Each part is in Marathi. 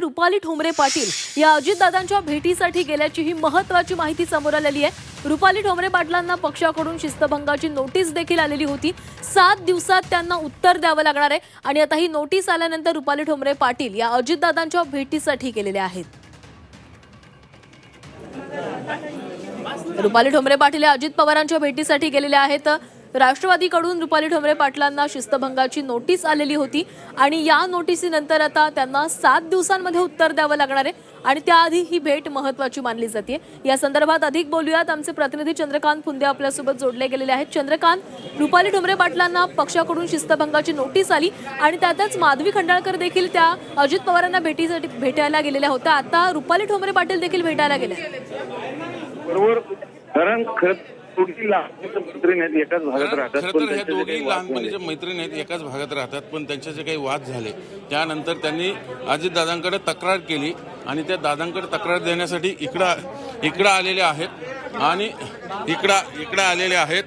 रुपाली ठोंबरे पाटील या अजितदादांच्या भेटीसाठी गेल्याची ही महत्वाची माहिती समोर आलेली आहे. रुपाली ठोंबरे पाटलांना पक्षाकडून शिस्तभंगाची नोटीस देखील आलेली होती. सात दिवसात त्यांना उत्तर द्यावं लागणार आहे. आणि आता ही नोटीस आल्यानंतर रुपाली ठोंबरे पाटील या अजितदादांच्या भेटीसाठी गेलेले आहेत. रुपाली ठोंबरे पाटील या अजित पवारांच्या भेटीसाठी गेलेले आहेत. राष्ट्रवादीकडून रुपाली ठोंबरे पाटलांना शिस्तभंगाची नोटीस आलेली होती आणि या नोटिसीनंतर आता त्यांना सात दिवसांमध्ये उत्तर द्यावं लागणार आहे आणि त्याआधी ही भेट महत्वाची मानली जाते या संदर्भात अधिक बोलूयात. आमचे प्रतिनिधी चंद्रकांत फुंदे आपल्यासोबत जोडले गेलेले आहेत. चंद्रकांत रुपाली ठोंबरे पाटलांना पक्षाकडून शिस्तभंगाची नोटीस आली आणि त्यातच माधवी खंडाळकर देखील त्या अजित पवारांना भेटीसाठी भेटायला गेलेल्या होत्या. आता रुपाली ठोंबरे पाटील देखील भेटायला गेले बरोबर. कारण खरं एकाच भागात राहतात खरं तर ह्या दोघी लहानपणीच्या मैत्रीण आहेत एकाच भागात राहतात पण त्यांचे जे काही वाद झाले. त्यानंतर त्यांनी अजितदादांकडे तक्रार केली आणि त्या दादांकडे तक्रार देण्यासाठी इकडं इकडं आलेले आहेत आणि इकडं इकडं आलेले आहेत.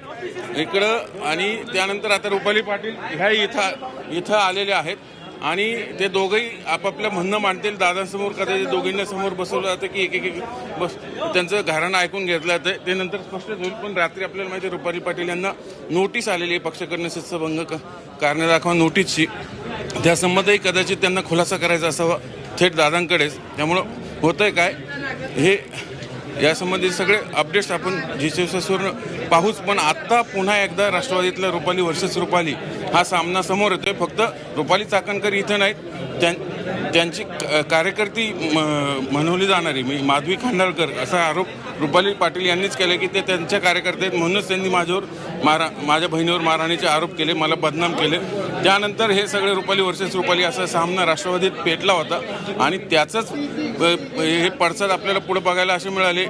इकडं आणि त्यानंतर आता रुपाली पाटील ह्या इथं इथं आलेले आहेत. आणि ते दोघंही आपापलं म्हणणं मांडतील. दादांसमोर कदाचित दोघींना समोर बसवलं जातं की एक एक एक बस त्यांचं घराणं ऐकून घेतलं जातं. ते नंतर स्पष्ट होईल पण रात्री आपल्याला माहिती आहे रुपाली पाटील यांना नोटीस आलेली आहे पक्षकडनं शिस्तभंग क- कारणे दाखवा नोटीसची. त्यासंबंधही कदाचित त्यांना खुलासा करायचा असावा थेट दादांकडेच. त्यामुळं होतंय काय? हे यासंबंधी सगळे अपडेट्स आपण जी चौसष्टवरून पाहूच. पण आत्ता पुन्हा एकदा राष्ट्रवादीतल्या रुपाली वर्सेस रुपाली हा सामना समोर येतोय. फक्त रुपाली चाकणकर इथं नाहीत. त्यां त्यांची क- कार्यकर्ती म- म्हणवली जाणारी मी माधवी खांडाळकर असा आरोप रुपाली पाटील यांनीच केला की ते त्यांच्या कार्यकर्ते आहेत म्हणूनच त्यांनी माझ्यावर मारा माझ्या बहिणीवर मारहाणीचे आरोप केले मला बदनाम केले. त्यानंतर हे सगळे रुपाली वर्सेस रुपाली असा सामना राष्ट्रवादीत पेटला होता आणि त्याचंच हे पडसाद आपल्याला पुढे बघायला असे मिळाले.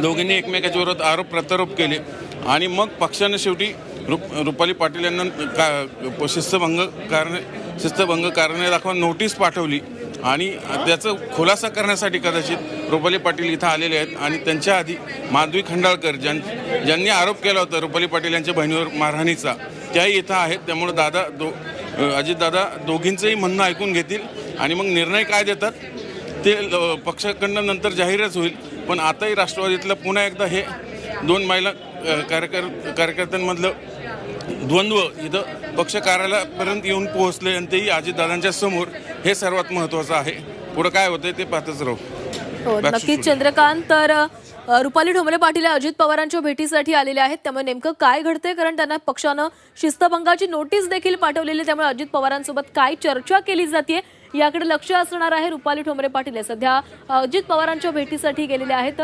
दोघींनी एकमेकाच्या विरोधात आरोप प्रत्यारोप केले. आणि मग पक्षानं शेवटी रुप रुपाली पाटील यांना का शिस्तभंग कारण शिस्तभंग कारणे दाखवा नोटीस पाठवली. आणि त्याचं खुलासा करण्यासाठी कदाचित रुपाली पाटील इथं आलेले आहेत. आणि त्यांच्या आधी माधवी खंडाळकर ज्यां ज्यांनी आरोप केला होता रुपाली पाटील यांच्या बहिणीवर मारहाणीचा त्याही इथं आहेत. त्यामुळे दादा दो अजितदादा दोघींचंही म्हणणं ऐकून घेतील. आणि मग निर्णय काय देतात? ते पक्षाकडनं नंतर जाहीरच होईल. पण आताही राष्ट्रवादीतलं पुन्हा एकदा हे दोन महिला कार्यकर कार्यकर्त्यांमधलं द्वंद्व इथं पक्ष कार्यालयापर्यंत येऊन पोहोचले आणि तेही अजितदादांच्या समोर हे सर्वात महत्त्वाचं आहे. पुढं काय होतंय ते पाहतच राहू. हो नक्कीच. चंद्रकांत तर रुपाली ठोंबरे पाटील अजित पवारांच्या भेटीसाठी आलेले आहेत. त्यामुळे नेमकं काय घडतंय? कारण त्यांना पक्षानं शिस्तभंगाची नोटीस देखील पाठवलेली आहे. त्यामुळे अजित पवारांसोबत काय चर्चा केली जाते याकडे लक्ष असणार आहे रुपाली ठोंबरे पाटील. सध्या अजित पवारांच्या भेटीसाठी गेलेले आहेत.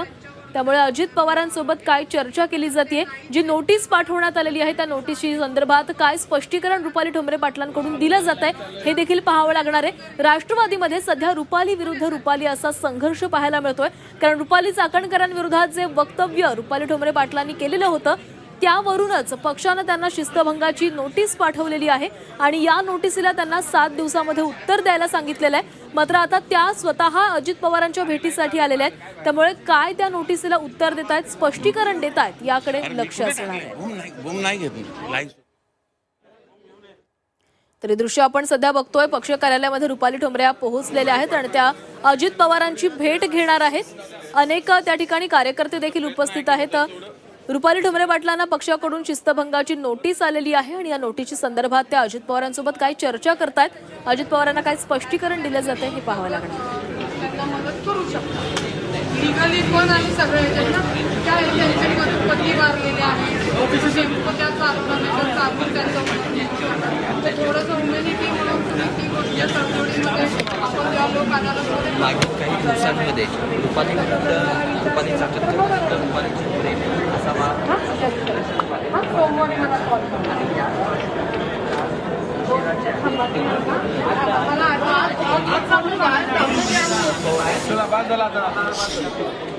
त्यामुळे अजित पवारांसोबत काय चर्चा केली जाते जी नोटीस पाठवण्यात आलेली आहे त्या नोटीसची संदर्भात काय स्पष्टीकरण रुपाली ठोंबरे पाटलांकडून दिलं जात आहे हे देखील पाहावं लागणार आहे. राष्ट्रवादीमध्ये सध्या रुपाली विरुद्ध रुपाली असा संघर्ष पाहायला मिळतोय. कारण रुपाली चाकणकरांविरोधात जे वक्तव्य रुपाली ठोंबरे पाटलांनी केलेलं होतं त्यावरूनच पक्षानं त्यांना शिस्तभंगाची नोटीस पाठवलेली आहे आणि या नोटिसीला त्यांना सात दिवसामध्ये उत्तर द्यायला सांगितलेलं आहे. मात्र आता त्या स्वतः अजित पवारांच्या भेटीसाठी आलेल्या आहेत. त्यामुळे काय त्या नोटिसीला उत्तर देत आहेत स्पष्टीकरण देत आहेत याकडे लक्ष असणार आहे. तर दृश्य आपण सध्या बघतोय पक्ष कार्यालयामध्ये रुपाली ठोंबरे या पोहोचलेल्या आहेत आणि त्या अजित पवारांची भेट घेणार आहेत. अनेक त्या ठिकाणी कार्यकर्ते देखील उपस्थित आहेत. रुपाली ठोंबरे पाटलांना पक्षाकडून शिस्तभंगाची नोटीस आलेली आहे आणि या नोटीसच्या संदर्भात त्या अजित पवारांसोबत काय चर्चा करतायत. अजित पवारांना काय स्पष्टीकरण दिलं जाते हे पाहावं लागणार. त्यांना मदत करू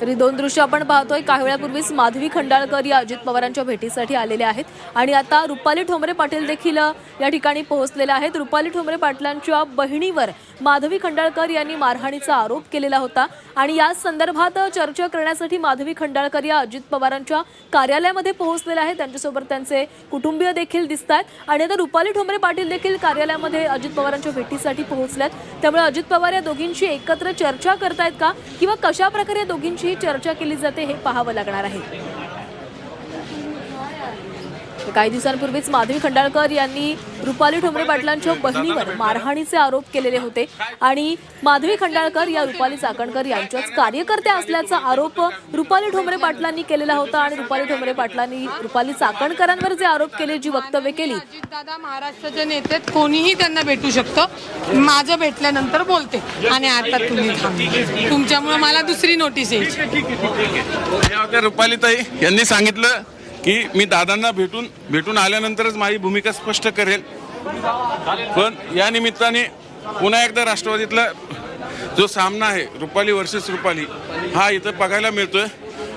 तरी दोन दृश्य आपण पाहतोय. काही वेळापूर्वीच माधवी खंडाळकर या अजित पवारांच्या भेटीसाठी आलेल्या आहेत. आणि आता रुपाली ठोंबरे पाटील देखील या ठिकाणी पोहोचलेल्या आहेत. रुपाली ठोंबरे पाटलांच्या बहिणीवर माधवी खंडाळकर यांनी मारहाणीचा आरोप केलेला होता. आणि या संदर्भात चर्चा करण्यासाठी माधवी खंडाळकर या अजित पवारांच्या कार्यालयामध्ये पोहोचलेल्या आहेत. त्यांच्यासोबत त्यांचे कुटुंबीय देखील दिसत आहेत आणि आता रुपाली ठोंबरे पाटील देखील कार्यालयामध्ये अजित पवारांच्या भेटीसाठी पोहोचल्यात त्यामुळे अजित पवार या दोघींशी एकत्र चर्चा करतायत का? किंवा कशा प्रकारे या दोघींची चर्चा केली जाते हे पाहावं लागणार आहे. काही दिवसांपूर्वीच माधवी खंडाळकर यांनी रुपाली ठोंबरे पाटलांच्या बहिणीवर मारहाणीचे आरोप केलेले होते आणि माधवी खंडाळकर या रुपाली चाकणकर यांच्याच कार्यकर्त्या असल्याचा आरोप रुपाली ठोंबरे पाटलांनी केलेला होता आणि रुपाली ठोंबरे पाटलांनी रुपाली चाकणकरांवर जे आरोप केले जी वक्तव्य केली दादा महाराष्ट्राचे नेते कोणीही त्यांना भेटू शकतं माझं भेटल्यानंतर बोलते आणि आता तुम्ही तुमच्यामुळे मला दुसरी नोटीस यायची या होत्या रुपालीताई यांनी सांगितलं की मी दादांना भेटून भेटून आल्यानंतरच माझी भूमिका स्पष्ट करेल. पण या निमित्ताने पुन्हा एकदा राष्ट्रवादीतला जो सामना आहे रुपाली वर्सेस रुपाली हा इथं बघायला मिळतोय.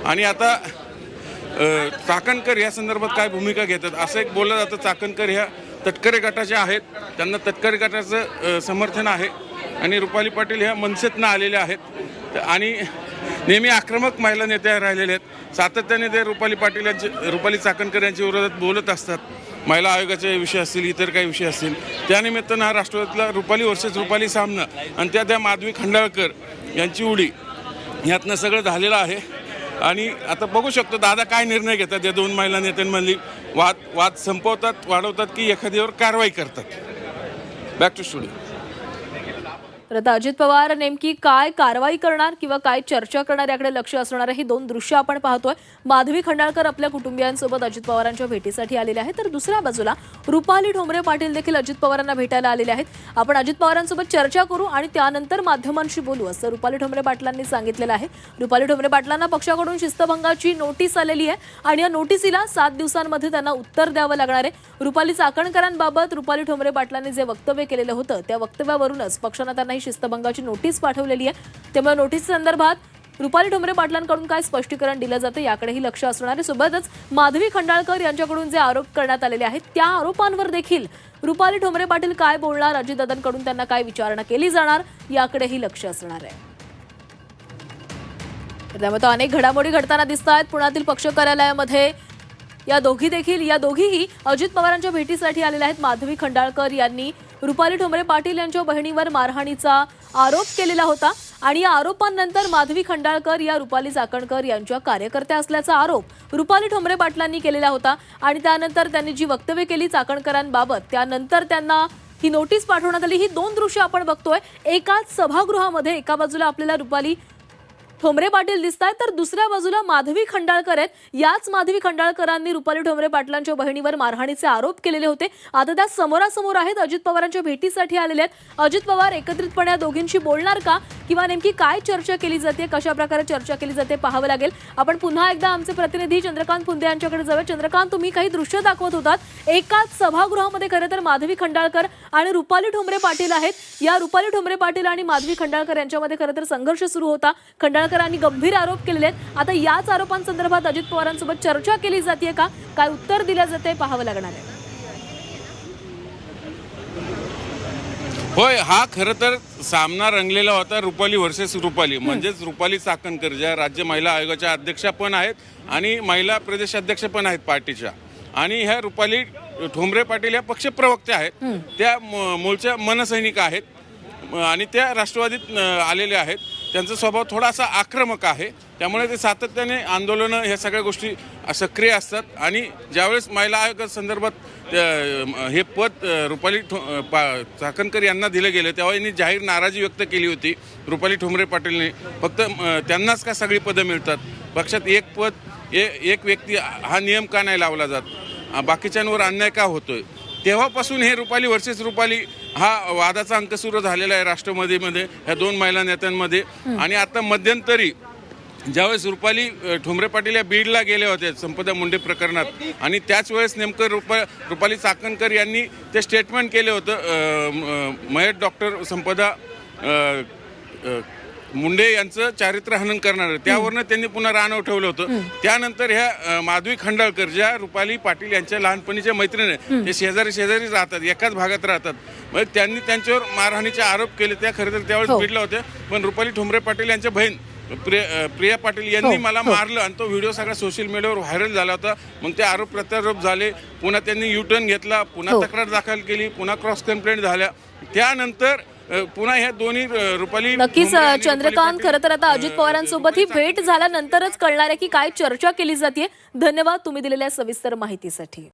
आणि आता चाकणकर या संदर्भात काय भूमिका घेतात असं एक बोललं जातं चाकणकर ह्या तटकरे गटाच्या आहेत. त्यांना तटकरे गटाचं समर्थन आहे. आणि रुपाली पाटील ह्या मनसेतनं आलेल्या आहेत. आणि नेहमी आक्रमक महिला नेत्या राहिलेल्या आहेत. सातत्याने ते रुपाली पाटील यांचे रुपाली चाकणकर यांच्या विरोधात बोलत असतात. महिला आयोगाचे विषय असतील इतर काही विषय असतील. त्यानिमित्तानं हा राष्ट्रवादीतला रुपाली वर्सेस रुपाली सामना आणि त्या त्या माधवी खंडाळकर यांची उडी. यातनं सगळं झालेलं आहे. आणि आता बघू शकतो दादा काय निर्णय घेतात या दोन महिला नेत्यांमधली. वाद वाद संपवतात वाढवतात की एखाद्यावर कारवाई करतात. बॅक टू स्टुडिओ तर आता अजित पवार नेमकी काय कारवाई करणार किंवा काय चर्चा करणार याकडे लक्ष असणार ही दोन दृश्य आपण पाहतोय. माधवी खंडाळकर आपल्या कुटुंबियांसोबत अजित पवारांच्या भेटीसाठी आलेले आहेत. तर दुसऱ्या बाजूला रुपाली ठोंबरे पाटील देखील अजित पवारांना भेटायला आलेले आहेत. आपण अजित पवारांसोबत चर्चा करू आणि त्यानंतर माध्यमांशी बोलू असं रुपाली ठोंबरे पाटलांनी सांगितलेलं आहे. रुपाली ठोंबरे पाटलांना पक्षाकडून शिस्तभंगाची नोटीस आलेली आहे आणि या नोटीसीला सात दिवसांमध्ये त्यांना उत्तर द्यावं लागणार आहे. रुपाली चाकणकरांबाबत रुपाली ठोंबरे पाटलांनी जे वक्तव्य केलेलं होतं त्या वक्तव्यावरूनच पक्षानं त्यांना ही शिस्तभंगाची नोटीस पाठवलेली आहे. त्यामुळे नोटीस संदर्भात रुपाली ठोंबरे पाटलांकडून काय स्पष्टीकरण दिलं जातं याकडेही लक्ष असणार आहे. सोबतच माधवी खंडाळकर यांच्याकडून जे आरोप करण्यात आलेले आहेत त्या आरोपांवर देखील रुपाली ठोंबरे पाटील काय बोलणार अजितदादांकडून त्यांना काय विचारणा केली जाणार याकडेही लक्ष असणार आहे. त्यामुळे अनेक घडामोडी घडताना दिसत आहेत. पुण्यातील पक्ष कार्यालयामध्ये या दोघी देखील या दोघीही अजित पवारांच्या भेटीसाठी आलेल्या आहेत. माधवी खंडाळकर यांनी रुपाली ठोंबरे पाटील यांच्या बहिणीवर मारहाणीचा आरोप केलेला होता आणि या आरोपांनंतर माधवी खंडाळकर या रुपाली चाकणकर यांच्या कार्यकर्त्या असल्याचा आरोप रुपाली ठोंबरे पाटलांनी केलेला होता आणि त्यानंतर त्यांनी जी वक्तव्य केली चाकणकरांबाबत त्यानंतर त्यांना ही नोटीस पाठवण्यात आली. ही दोन दृश्य आपण बघतोय. एकाच सभागृहामध्ये एका बाजूला आपल्याला रुपाली ठोंबरे पाटील दिसत आहेत तर दुसऱ्या बाजूला माधवी खंडाळकर आहेत. याच माधवी खंडाळकरांनी रुपाली ठोंबरे पाटलांच्या बहिणीवर मारहाणीचे आरोप केलेले होते. आता त्या समोरासमोर आहेत अजित पवारांच्या भेटीसाठी आलेले आहेत. अजित पवार एकत्रितपणे या दोघींशी बोलणार का? किंवा नेमकी काय चर्चा केली जाते कशा प्रकारे चर्चा केली जाते पाहावं लागेल. आपण पुन्हा एकदा आमचे प्रतिनिधी चंद्रकांत फुंदे यांच्याकडे जाऊया. चंद्रकांत तुम्ही काही दृश्य दाखवत होतात. एकाच सभागृहामध्ये खरं तर माधवी खंडाळकर आणि रुपाली ठोंबरे पाटील आहेत. या रुपाली ठोंबरे पाटील आणि माधवी खंडाळकर यांच्यामध्ये खरं तर संघर्ष सुरू होता. खंडाळकर खंडाळकरांनी गंभीर आरोप केलेले आहेत. आता याच आरोपांसंदर्भात अजित पवारांसोबत चर्चा केली जाते का? काय उत्तर दिलं जाते पाहावं लागणार आहे. होय हा खरं तर सामना रंगलेला होता रुपाली वर्सेस रुपाली. म्हणजेच रुपाली चाकणकर ज्या राज्य महिला आयोगाच्या अध्यक्षा पण आहेत आणि महिला प्रदेशाध्यक्ष पण आहेत पार्टीच्या. आणि ह्या रुपाली ठोंबरे पाटील या पक्षप्रवक्त्या आहेत. त्या मूळच्या मनसैनिक आहेत. आणि त्या राष्ट्रवादीत आलेल्या आहेत. त्यांचा स्वभाव थोडासा आक्रमक आहे. त्यामुळे ते सातत्याने आंदोलनं ह्या सगळ्या गोष्टी सक्रिय असतात. आणि ज्यावेळेस महिला आयोग संदर्भात हे पद रुपाली ठो पा चाकणकर यांना दिलं गेलं तेव्हा यांनी जाहीर नाराजी व्यक्त केली होती रुपाली ठोंबरे पाटीलने. फक्त त्यांनाच का सगळी पदं मिळतात? पक्षात एक पद ए एक व्यक्ती हा नियम का नाही लावला जात? बाकीच्यांवर अन्याय का होतोय? तेव्हापासून हे रुपाली वर्सेस रुपाली हा वादाचा अंक सुरू झालेला आहे राष्ट्रवादीमध्ये ह्या दोन महिला नेत्यांमध्ये. आणि आता मध्यंतरी ज्यावेळेस रुपाली अ, ठोंबरे पाटील या बीडला गेले होते संपदा मुंडे प्रकरणात आणि त्याच वेळेस नेमकं रुपा रुपाली चाकणकर यांनी ते स्टेटमेंट केलं होतं मयत डॉक्टर संपदा मुंडे यांचं चारित्र्य हनन करणार त्यावरनं त्यांनी पुन्हा रान ठेवलं होतं. त्यानंतर ह्या माधवी खंडाळकर ज्या रुपाली पाटील यांच्या लहानपणीच्या मैत्रिणी आहेत, ते शेजारी शेजारी राहतात एकाच भागात राहतात. मग त्यांनी त्यांच्यावर मारहाणीचे आरोप केले त्या खरं तर हो. त्यावेळेस पिडल्या होत्या. पण रुपाली ठोंबरे पाटील यांच्या बहीण प्रिय- प्रिया पाटील यांनी हो, मला हो. मारलं आणि तो व्हिडिओ सगळा सोशल मीडियावर व्हायरल झाला होता. मग ते आरोप प्रत्यारोप झाले. पुन्हा त्यांनी युटर्न घेतला पुन्हा हो. तक्रार दाखल केली पुन्हा क्रॉस कंप्लेंट झाल्या. त्यानंतर पुन्हा ह्या दोन्ही रुपाली नक्कीच चंद्रकांत खरं तर आता अजित पवारांसोबत ही भेट झाल्यानंतरच कळणार आहे की काय चर्चा केली जाते. धन्यवाद तुम्ही दिलेल्या सविस्तर माहितीसाठी.